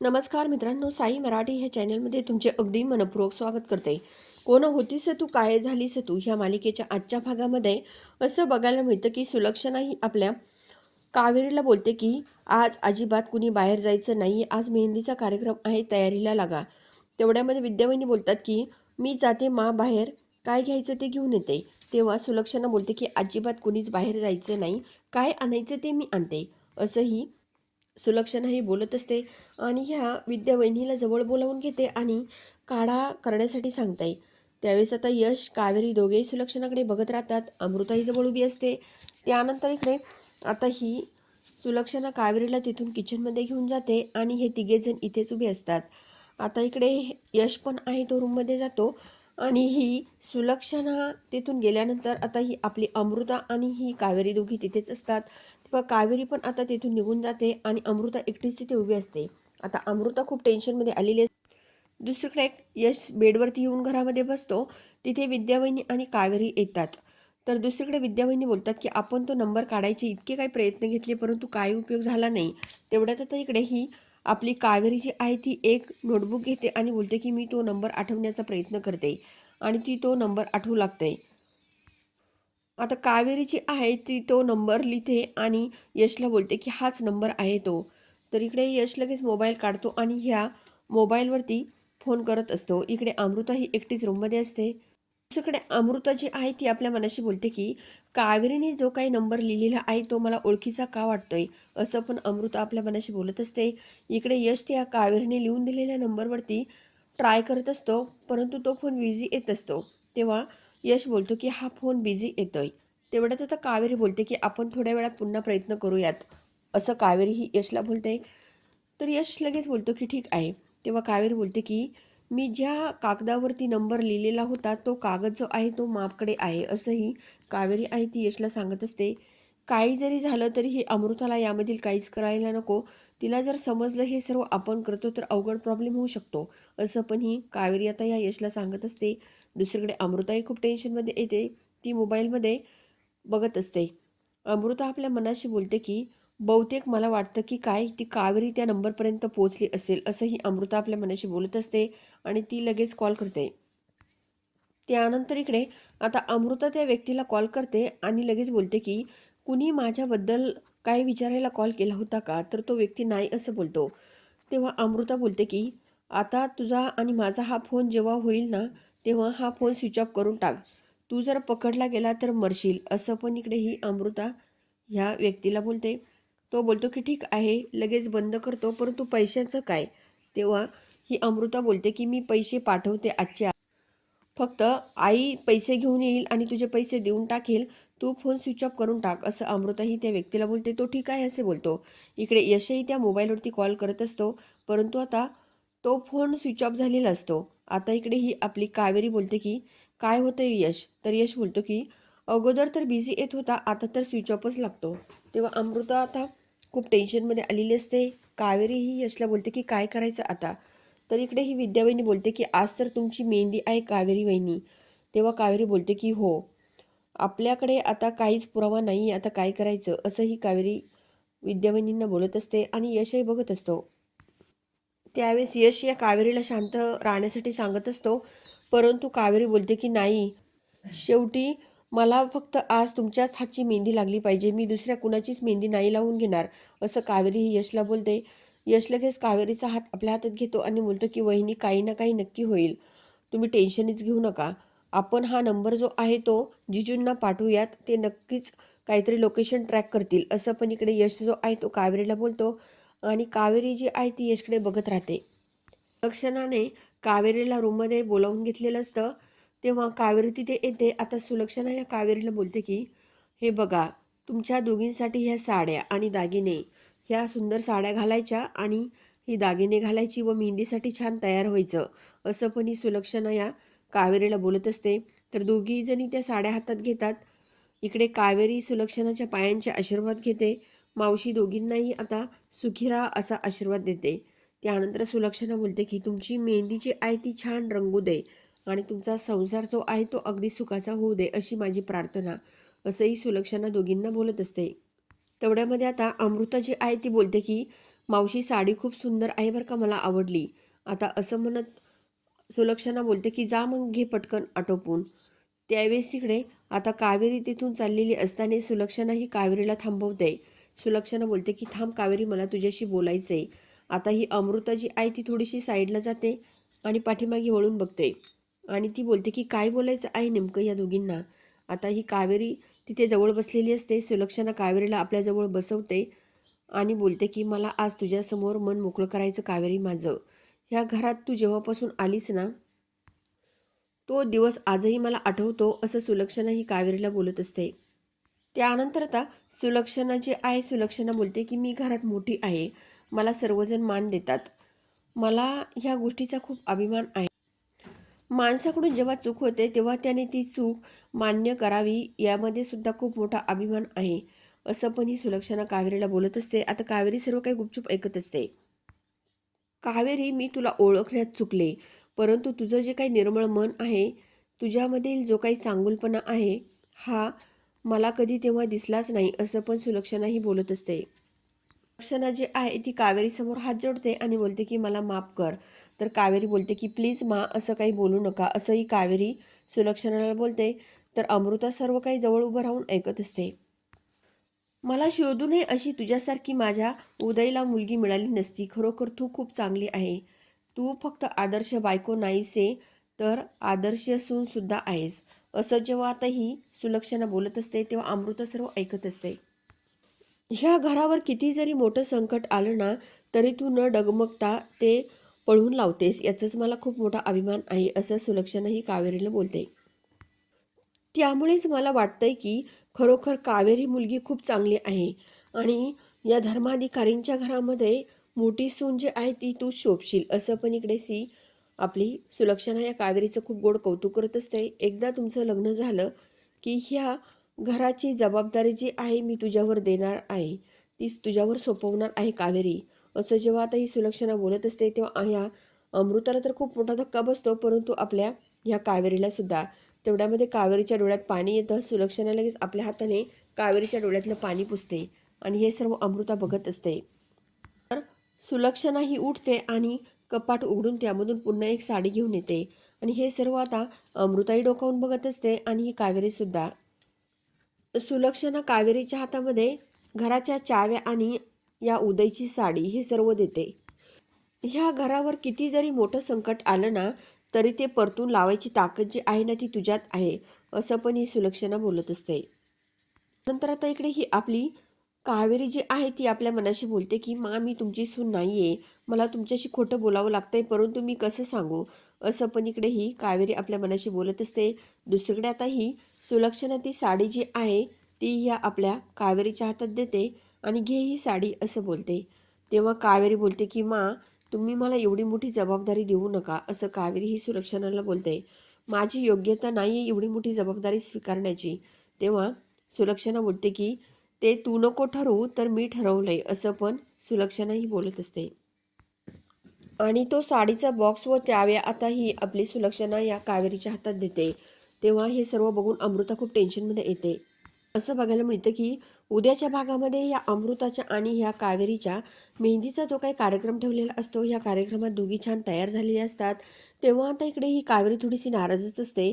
नमस्कार मित्रांनो साई मराठी ह्या चॅनलमध्ये तुमचे अगदी मनपूर्वक स्वागत करते. कोण होतीस तू काय झालीस तू ह्या मालिकेच्या आजच्या भागामध्ये? असं बघायला मिळतं की सुलक्षणा ही आपल्या कावेरीला बोलते की आज अजिबात कुणी बाहेर जायचं नाही आज मेहंदीचा कार्यक्रम आहे तयारीला लागा. तेवढ्यामध्ये विद्यावहिनी बोलतात की मी जाते मा बाहेर. काय घ्यायचं ते घेऊन येते. तेव्हा सुलक्षणा बोलते की अजिबात कुणीच बाहेर जायचं नाही. काय आणायचं ते मी आणते. असंही सुलक्षणाही बोलत असते आणि ह्या विद्या वहिनीला जवळ बोलावून घेते आणि काढा करण्यासाठी सांगताय त्यावेळेस आता यश कावेरी दोघेही सुलक्षणाकडे बघत राहतात. अमृताही जवळ उभी असते. त्यानंतर इकडे आता ही सुलक्षणा कावेरीला तिथून किचनमध्ये घेऊन जाते आणि हे तिघेजण इथेच उभे असतात. आता इकडे यश पण आहे तो रूममध्ये जातो आणि ही सुलक्षणा तिथून गेल्यानंतर आता ही आपली अमृता आणि ही कावेरी दोघी तिथेच असतात. व कावेरी पण आता तिथून निघून जाते आणि अमृता एकटीच तिथे उभी असते. आता अमृता खूप टेन्शनमध्ये आलेली असते दुसरीकडे एक यश बेडवरती येऊन घरामध्ये बसतो. तिथे विद्यावहिनी आणि कावेरी येतात. तर दुसरीकडे विद्यावहिनी बोलतात की आपण तो नंबर काढायचे इतके काही प्रयत्न घेतले परंतु काही उपयोग झाला नाही. तेवढ्यात आता इकडे ही आपली कावेरी जी आहे ती एक नोटबुक घेते आणि बोलते की मी तो नंबर आठवण्याचा प्रयत्न करते. आणि ती तो नंबर आठवू लागते. आता कावेरी जी आहे ती तो नंबर लिहिते आणि यशला बोलते की हाच नंबर आहे तो. तर इकडे यश लगेच मोबाईल काढतो आणि ह्या मोबाईलवरती फोन करत असतो. इकडे अमृता ही एकटीच रूममध्ये असते. दुसरीकडे अमृता जी आहे ती आपल्या मनाशी बोलते की कावेरीने जो काही नंबर लिहिलेला आहे तो मला ओळखीचा का वाटतोय? असं पण अमृता आपल्या मनाशी बोलत असते. इकडे यश त्या कावेरीने लिहून दिलेल्या नंबरवरती ट्राय करत असतो परंतु तो फोन बिझी येत असतो. तेव्हा यश बोलतो की हा फोन बिझी येतोय. तेवढ्यात आता कावेरी बोलते की आपण थोड्या वेळात पुन्हा प्रयत्न करूयात. असं कावेरी ही यशला बोलते. तर यश लगेच बोलतो की ठीक आहे. तेव्हा कावेरी बोलते की मी ज्या कागदावरती नंबर लिहिलेला होता तो कागद जो आहे तो मापकडे आहे असंही कावेरी आहे ती यशला सांगत असते. काही जरी झालं तरी हे अमृताला यामधील काहीच करायला नको. तिला जर समजलं हे सर्व आपण करतो तर अवघड प्रॉब्लेम होऊ शकतो. असं पण ही कावेरी आता या यशला सांगत असते. दुसरीकडे अमृताही खूप टेन्शनमध्ये येते. ती मोबाईलमध्ये बघत असते. अमृता आपल्या मनाशी बोलते की बहुतेक मला वाटतं की काय ती कावेरी त्या नंबरपर्यंत पोहोचली असेल असंही अमृता आपल्या मनाशी बोलत असते आणि ती लगेच कॉल करते. त्यानंतर इकडे आता अमृता त्या व्यक्तीला कॉल करते आणि लगेच बोलते की कुणी माझ्याबद्दल काय विचारायला कॉल केला होता का? तर तो व्यक्ती नाही असं बोलतो. तेव्हा अमृता बोलते की आता तुझा आणि माझा हा फोन जेव्हा होईल ना तेव्हा हा फोन स्विच ऑफ करून टाक. तू जर पकडला गेला तर मरशील. असं पण इकडे ही अमृता ह्या व्यक्तीला बोलते. तो बोलतो की ठीक आहे लगेच बंद करतो परंतु पैशाचं काय? तेव्हा ही अमृता बोलते की मी पैसे पाठवते आजचे फक्त आई पैसे घेऊन येईल आणि तुझे पैसे देऊन टाकेल तू फोन स्विच ऑफ करून टाक असं अमृताही त्या व्यक्तीला बोलते. तो ठीक आहे असे बोलतो. इकडे यशही त्या मोबाईलवरती कॉल करत असतो परंतु आता तो फोन स्विच ऑफ झालेला असतो. आता इकडे ही आपली कावेरी बोलते की काय होतं यश? तर यश बोलतो की अगोदर तर बिझी येत होता आता तर स्विच ऑफच लागतो. तेव्हा अमृता आता खूप टेन्शनमध्ये आलेली असते. कावेरी ही यशला बोलते की काय करायचं आता? तर इकडे ही विद्यावहिनी बोलते की आज तर तुमची मेहंदी आहे कावेरी वहिनी. तेव्हा कावेरी बोलते की हो आपल्याकडे आता काहीच पुरावा नाही आता काय करायचं? असंही कावेरी विद्यावहिनींना बोलत असते आणि यशही बघत असतो. त्यावेळेस यश या कावेरीला शांत राहण्यासाठी सांगत असतो. परंतु कावेरी बोलते की नाही शेवटी मला फक्त आज तुमच्याच हातची मेहंदी लागली पाहिजे. मी दुसऱ्या कुणाचीच मेहंदी नाही लावून घेणार. असं कावेरी ही यशला बोलते. यश लगेच कावेरीचा हात आपल्या हातात घेतो आणि बोलतो की वहिनी काही ना काही नक्की होईल. तुम्ही टेन्शनच घेऊ नका. आपण हा नंबर जो आहे तो जिजूंना पाठवूयात. ते नक्कीच काहीतरी लोकेशन ट्रॅक करतील. असं पण इकडे यश जो आहे तो कावेरीला बोलतो आणि कावेरी जी आहे ती यशकडे बघत राहते. सुलक्षणाने कावेरीला रूममध्ये बोलावून घेतलेलं असतं. तेव्हा कावेरी तिथे येते. आता सुलक्षणा या कावेरीला बोलते की हे बघा तुमच्या दोघींसाठी ह्या साड्या आणि दागिने ह्या सुंदर साड्या घालायच्या आणि ही दागिने घालायची व मेहंदीसाठी छान तयार व्हायचं असं पण ही सुलक्षणा या कावेरीला बोलत असते. तर दोघीजणी त्या साड्या हातात घेतात. इकडे कावेरी सुलक्षणाच्या पायांचे आशीर्वाद घेते. मावशी दोघींनाही आता सुखीरा असा आशीर्वाद देते. त्यानंतर सुलक्षणा बोलते की तुमची मेहंदी जी आहे ती छान रंगू दे आणि तुमचा संसार जो आहे तो अगदी सुखाचा होऊ दे अशी माझी प्रार्थना असंही सुलक्षणा दोघींना बोलत असते. तेवढ्यामध्ये आता अमृता जी आहे ती बोलते की मावशी साडी खूप सुंदर आहे बरं का मला आवडली. आता असं म्हणत सुलक्षणा बोलते की जा मग घे पटकन आटोपून. त्यावेळेस तिकडे आता कावेरी तिथून चाललेली असताना सुलक्षणा ही कावेरीला थांबवते. सुलक्षणा बोलते की थांब कावेरी मला तुझ्याशी बोलायचं आहे आता ही अमृता जी आहे ती थोडीशी साईडला जाते आणि पाठीमागे वळून बघते. आणि ती बोलते की काय बोलायचं आहे नेमकं या दोघींना? आता ही कावेरी तिथे जवळ बसलेली असते. सुलक्षणा कावेरीला आपल्याजवळ बसवते आणि बोलते की मला आज तुझ्यासमोर मन मोकळं करायचं कावेरी माझं. ह्या घरात तू जेव्हापासून आलीस ना तो दिवस आजही मला आठवतो असं सुलक्षणा ही कावेरीला बोलत असते. त्यानंतर आता सुलक्षणा जे आहे सुलक्षणा बोलते की मी घरात मोठी आहे. मला सर्वजण मान देतात. मला ह्या गोष्टीचा खूप अभिमान आहे. माणसाकडून जेव्हा चूक होते तेव्हा त्याने ती चूक मान्य करावी यामध्ये सुद्धा खूप मोठा अभिमान आहे. असं पण ही सुलक्षणा कावेरीला बोलत असते. आता कावेरी सर्व काही गुपचूप ऐकत असते. कावेरी मी तुला ओळखण्यात चुकले परंतु तुझं जे काही निर्मळ मन आहे तुझ्यामधील जो काही चांगुलपणा आहे हा मला कधी तेव्हा दिसलाच नाही असं पण सुलक्षणाही बोलत असते. सुलक्षणा जी आहे ती कावेरीसमोर हात जोडते आणि बोलते की मला माफ कर. तर कावेरी बोलते की प्लीज मा असं काही बोलू नका. असंही कावेरी सुलक्षणाला बोलते. तर अमृता सर्व काही जवळ उभं राहून ऐकत असते. मला शोधू नये अशी तुझ्यासारखी माझ्या उदयला मुलगी मिळाली नसती. खरोखर तू खूप चांगली आहे. तू फक्त आदर्श बायको नाहीसे तर आदर्श सून सुद्धा आहेस. असं जेव्हा आता ही सुलक्षणा बोलत असते तेव्हा अमृता सर्व ऐकत असते. ह्या घरावर किती जरी मोठं संकट आलं ना तरी तू न डगमगता ते पळवून लावतेस याचाच मला खूप मोठा अभिमान आहे असं सुलक्षणा ही कावेरीला बोलते. त्यामुळेच मला वाटतंय की खरोखर कावेरी मुलगी खूप चांगली आहे आणि या धर्माधिकारींच्या घरामध्ये मोठी सून जी आहे ती तू शोभशील असं पण इकडे सी आपली सुलक्षणा या कावेरीचं खूप गोड कौतुक करत असते. एकदा तुमचं लग्न झालं की ह्या घराची जबाबदारी जी आहे मी तुझ्यावर देणार आहे तीच तुझ्यावर सोपवणार आहे कावेरी. असं जेव्हा आता ही सुलक्षणा बोलत असते तेव्हा ह्या अमृताला तर खूप मोठा धक्का बसतो परंतु आपल्या ह्या कावेरीला सुद्धा. तेवढ्यामध्ये कावेरीच्या डोळ्यात पाणी येतं सुलक्षणा लगेच आपल्या हाताने कावेरीच्या डोळ्यातलं पाणी पुसते आणि हे सर्व अमृता बघत असते. तर सुलक्षणा ही उठते आणि कपाट उघडून त्यामधून पुन्हा एक साडी घेऊन येते आणि हे सर्व आता अमृताही डोकावून बघत असते आणि ही कावेरीसुद्धा सुलक्षणा कावेरीच्या हातामध्ये घराच्या चाव्या आणि या उदयची साडी हे सर्व देते. ह्या घरावर किती जरी मोठं संकट आलं ना तरी ते परतून लावायची ताकद जी आहे ना ती तुझ्यात आहे असं पण ही सुलक्षणा बोलत असते. नंतर आता इकडे ही आपली कावेरी जी आहे ती आपल्या मनाशी बोलते की मा मी तुमची सून नाही आहे मला तुमच्याशी खोटं बोलावं लागतंय परंतु मी कसं सांगू? असं पण इकडे ही कावेरी आपल्या मनाशी बोलत असते. दुसरीकडे आता ही सुलक्षणा ती साडी जी आहे ती ह्या आपल्या कावेरीच्या हातात देते. आणि घे ही साडी असं बोलते. तेव्हा कावेरी बोलते की मा तुम्ही मला एवढी मोठी जबाबदारी देऊ नका असं कावेरी ही सुलक्षणाला बोलते. माझी योग्यता नाही आहे एवढी मोठी जबाबदारी स्वीकारण्याची. तेव्हा सुलक्षणा बोलते की ते तू नको ठरवू तर मी ठरवलंय असं पण सुलक्षणाही बोलत असते. आणि तो साडीचा बॉक्स व त्याव्या आता ही आपली सुलक्षणा या कावेरीच्या हातात देते. तेव्हा हे सर्व बघून अमृता खूप टेन्शनमध्ये येते. असं बघायला मिळतं की उद्याच्या भागामध्ये या अमृताच्या आणि ह्या कावेरीच्या मेहंदीचा जो काही कार्यक्रम ठेवलेला असतो या कार्यक्रमात दोघी छान तयार झालेले असतात. तेव्हा आता इकडे ही कावेरी थोडीशी नाराजच असते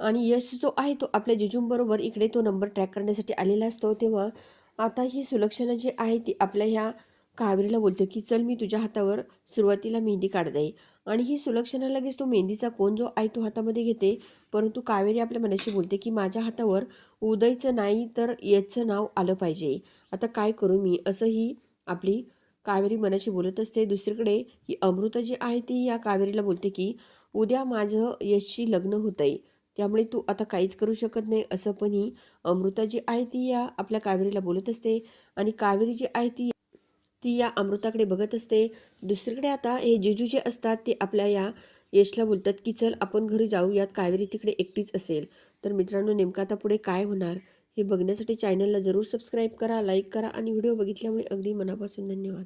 आणि यश जो आहे तो आपल्या जिजूंबरोबर इकडे तो नंबर ट्रॅक करण्यासाठी आलेला असतो. तेव्हा आता ही सुलक्षणा जी आहे ती आपल्या ह्या कावेरीला बोलतो की चल मी तुझ्या हातावर सुरुवातीला मेहंदी काढते. आणि ही सुलक्षणा लगेच तो मेहंदीचा कोण जो आहे तो हातामध्ये घेते. परंतु कावेरी आपल्या मनाशी बोलते की माझ्या हातावर उदयचं नाही तर याचं नाव आलं पाहिजे. आता काय करू मी? असंही आपली कावेरी मनाशी बोलत असते. दुसरीकडे ही अमृता जी आहे ती या कावेरीला बोलते की उद्या माझं यशशी लग्न होतं आहे त्यामुळे तू आता काहीच करू शकत नाही. असं पण ही अमृता जी आहे ती या आपल्या कावेरीला बोलत असते. आणि कावेरी जी आहे ती ती या अमृताकडे बघत असते. दुसरीकडे आता हे जिजू जे असतात ते आपल्या या यशला बोलतात की चल आपण घरी जाऊ. यात कावेरी तिकडे एकटीच असेल. तर मित्रांनो नेमकं आता पुढे काय होणार? हे बघण्यासाठी चॅनलला जरूर सबस्क्राईब करा लाईक करा आणि व्हिडिओ बघितल्यामुळे अगदी मनापासून धन्यवाद.